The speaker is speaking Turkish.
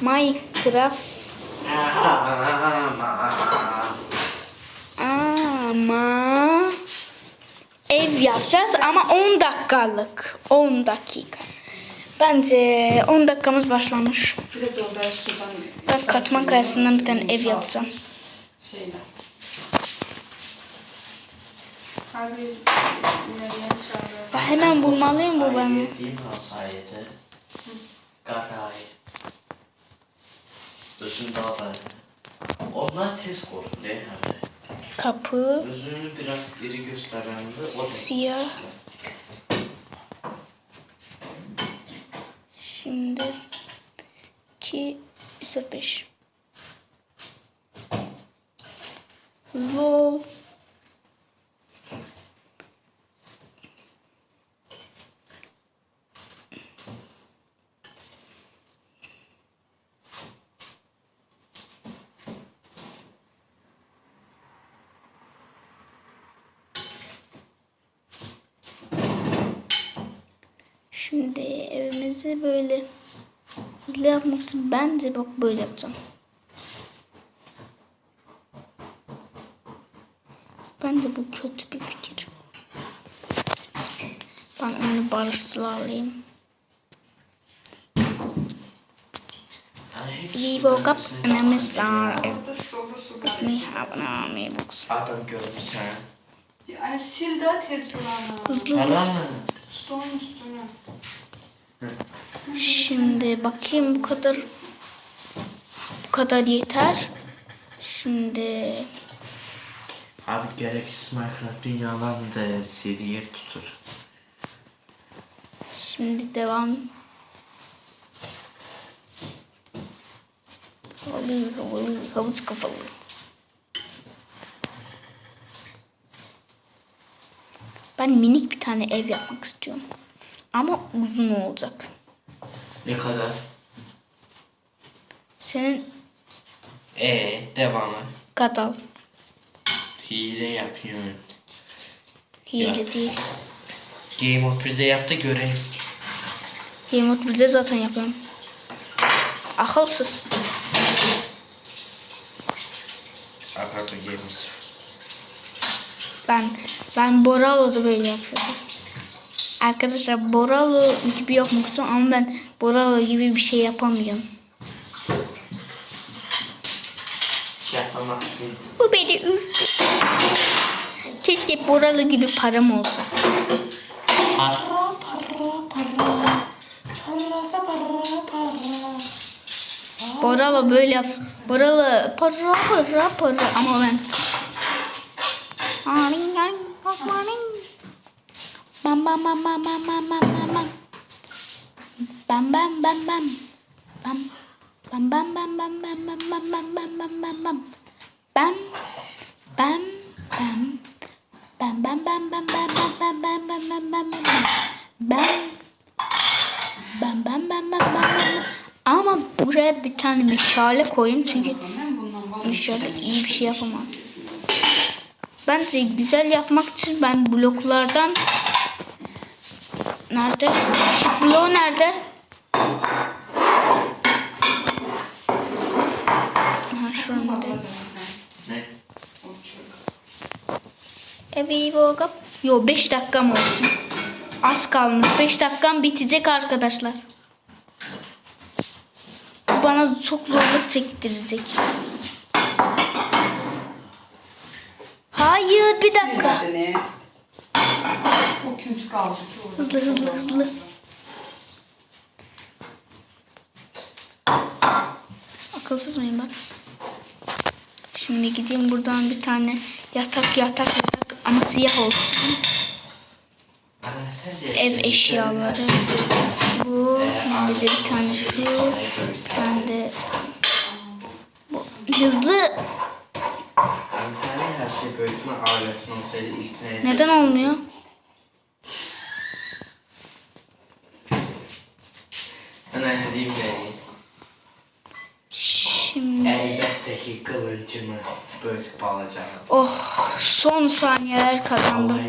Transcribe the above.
Minecraft ama ev yapacağız ama 10 dakikalık. 10 dakika. Bence 10 dakikamız başlamış. Ben katman kayasından bir tane ev yapacağım. Şeyle. Ben hemen bulmalıyım bu beni. Garay. Özün daha bende. Onlar tez korkulu herhalde. Kapı. Özünü biraz geri gösterendi. O Siyah. Şimdi 2 05. Zol. Şimdi evimizi böyle hızlı yapmak için bence bak böyle yapacağım. Bence bu kötü bir fikir. Ben onu hepsi We woke up and I missed our Orada solu su galiba. we have an army box. Adam görmüş sen. Yani sil daha tez duranı. Hızlı Stone üstüne. Şimdi bakayım bu kadar bu kadar yeter. Şimdi Abi gereksiz Minecraft dünyalarını da seriye tutur. Şimdi devam. Havuç kafalı. Ben minik bir tane ev yapmak istiyorum. Ama uzun olacak. Ne kadar? Senin Ee devamı. kadar Hile yapıyorsun. hile Ya. değil. Game of 1'de yap da göreyim. Game Mode 1'de zaten yapıyorum. Akılsız. Akato Games. Ben ben Boralo'da böyle yapıyorum. Arkadaşlar Boralo gibi yapmak istiyorum ama ben Boralo gibi bir şey yapamıyorum. Yapamazsın. Bu beni üzdü. Keşke Boralo gibi param olsa. Para para para. Para da para para. Boralo böyle yap. Boralo para para para ama ben. Bam bam bam bam bam bam bam bam bam. Bam bam bam bam. Bam. Bam bam bam bam bam bam bam bam bam bam bam bam. Bam. Bam bam. Bam bam bam bam bam bam bam bam bam bam bam bam. Bam. Bam bam bam bam bam bam. Ama buraya bir tane meşale koyayım çünkü meşale iyi bir şey yapamaz. Bence güzel yapmak için ben bloklardan Nerede? Bloğu nerede? Ha şurada. Ne? Evi woke up. Yo 5 dakikam olsun. Az kalmış. 5 dakikam bitecek arkadaşlar. Bu bana çok zorluk çektirecek. Hayır bir dakika. O ki orada. Hızlı hızlı hızlı. Akılsız mıyım ben? Şimdi gideyim buradan bir tane yatak yatak yatak ama siyah olsun. Ev eşyaları. Bu. Şimdi de bir tane şu. Bir tane de bu. Hızlı her şey boyutuna aletme olsaydı ikna edeyim. Neden olmuyor? Ana edeyim beni. Şimdi... Elbette ki kılıncımı böğüt bağlayacağım. Oh son saniyeler kazandım.